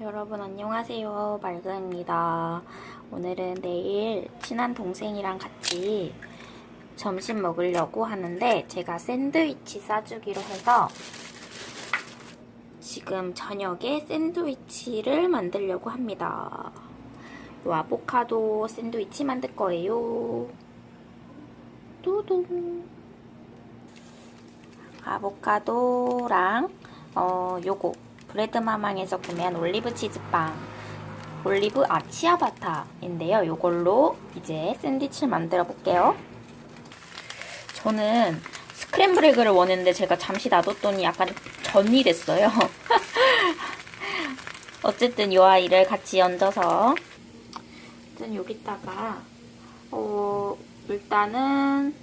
여러분 안녕하세요. 말그입니다. 오늘은 내일 친한 동생이랑 같이 점심 먹으려고 하는데 제가 샌드위치 싸주기로 해서 지금 저녁에 샌드위치를 만들려고 합니다. 요 아보카도 샌드위치 만들 거예요. 뚜둥. 아보카도랑 어 요거 브레드마망에서 구매한 올리브 치즈빵 올리브 아 치아바타인데요. 요걸로 이제 샌드위치를 만들어 볼게요. 저는 스크램블 에그를 원했는데 제가 잠시 놔뒀더니 약간 전이 됐어요. 어쨌든 요 아이를 같이 얹어서 일단 여기다가 어 일단은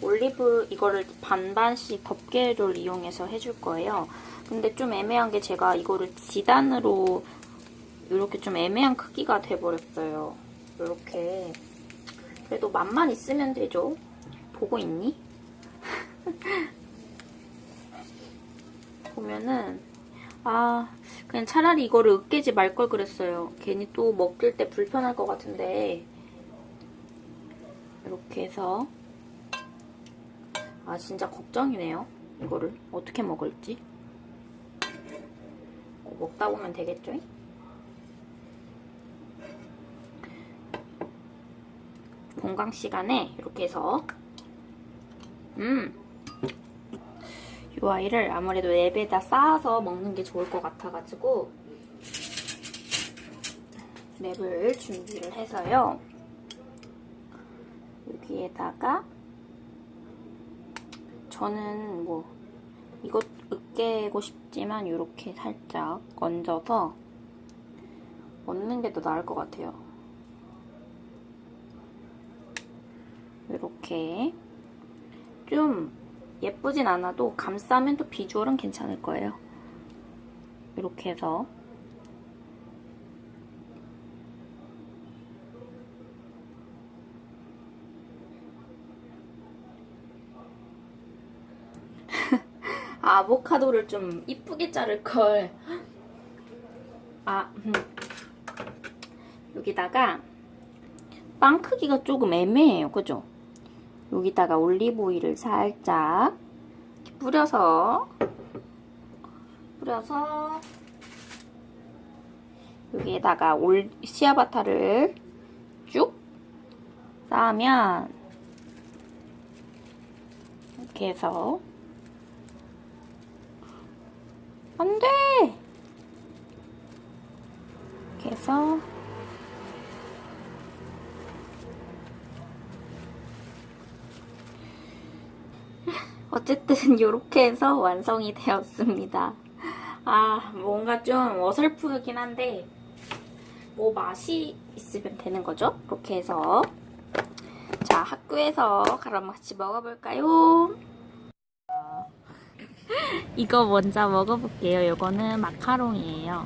올리브 이거를 반반씩 덮개를 이용해서 해줄 거예요. 근데 좀 애매한 게 제가 이거를 지단으로 이렇게 좀 애매한 크기가 돼버렸어요. 이렇게. 그래도 맛만 있으면 되죠. 보고 있니? 보면은 아 그냥 차라리 이거를 으깨지 말 걸 그랬어요. 괜히 또 먹을 때 불편할 것 같은데 이렇게 해서 아 진짜 걱정이네요. 이거를 어떻게 먹을지. 어, 먹다 보면 되겠죠? 공강 시간에 이렇게 해서 음. 이 아이를 아무래도 랩에다 쌓아서 먹는 게 좋을 것 같아가지고 랩을 준비를 해서요. 여기에다가 저는 뭐 이것 으깨고 싶지만 이렇게 살짝 얹어서 얹는 게 더 나을 것 같아요. 이렇게 좀 예쁘진 않아도 감싸면 또 비주얼은 괜찮을 거예요. 이렇게 해서 아보카도를 좀 이쁘게 자를 걸. 아, 음. 여기다가 빵 크기가 조금 애매해요. 그죠? 여기다가 올리브 오일을 살짝 뿌려서 뿌려서 여기에다가 올 시아바타를 쭉 쌓으면 이렇게 해서 안 돼! 이렇게 해서 어쨌든 이렇게 해서 완성이 되었습니다. 아, 뭔가 좀 어설프긴 한데 뭐 맛이 있으면 되는 거죠? 이렇게 해서 자, 학교에서 그럼 같이 먹어볼까요? 이거 먼저 먹어볼게요. 이거는 마카롱이에요.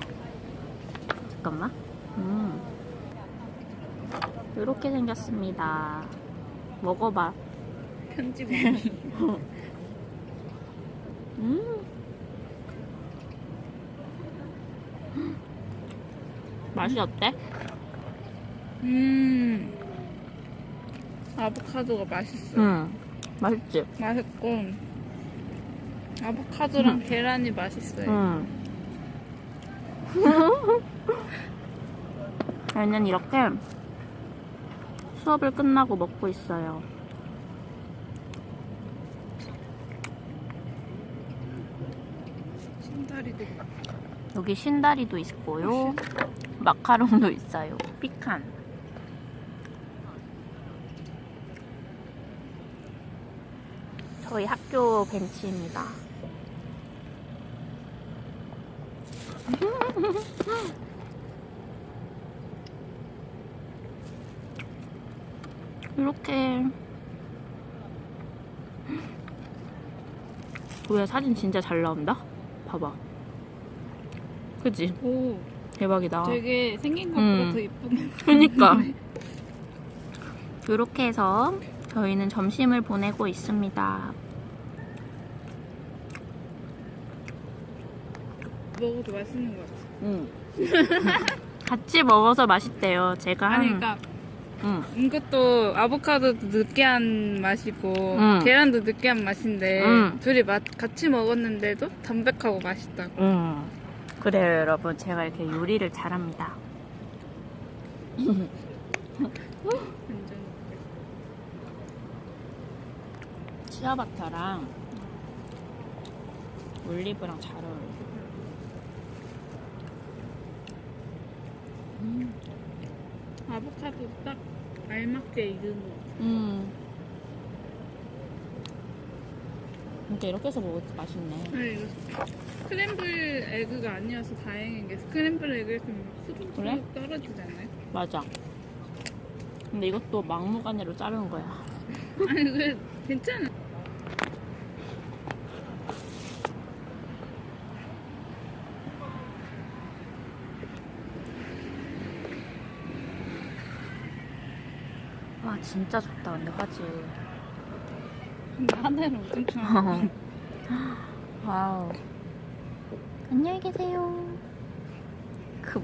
잠깐만. 음. 이렇게 생겼습니다. 먹어봐. 편집 음. 맛이 어때? 음 아보카도가 맛있어 응. 맛있지? 맛있고 아보카도랑 계란이 맛있어요 응. 저희는 이렇게 수업을 끝나고 먹고 있어요. 신다리도 여기 신다리도 있고요. 마카롱도 있어요. 피칸. 저희 학교 벤치입니다. 이렇게 뭐야 사진 진짜 잘 나온다? 봐봐. 그치? 오 대박이다. 되게 생긴 것보다 음. 더 이쁘네 그니까. 이렇게 해서 저희는 점심을 보내고 있습니다. 먹어도 맛있는 것 같아 응. 같이 먹어서 맛있대요. 제가 아니 한, 그러니까 응. 이것도 아보카도도 느끼한 맛이고 음. 계란도 느끼한 맛인데 음. 둘이 맛 같이 먹었는데도 담백하고 맛있다. 응. 그래요, 여러분. 제가 이렇게 요리를 잘합니다. 완전. 치아바타랑 올리브랑 잘 어울려. 아보카도 딱 알맞게 익은 거. 음. 근데 이렇게 해서 먹으니까 맛있네. 아니 이거 스크램블 에그가 아니어서 다행인 게 스크램블 에그였으면 수분 그래? 떨어지잖아요. 맞아. 근데 이것도 막무가내로 자르는 거야. 아니 그 괜찮아. 와, 진짜 좋다, 근데 화질. 근데 엄청 좋아. 와우. 안녕히 계세요. 그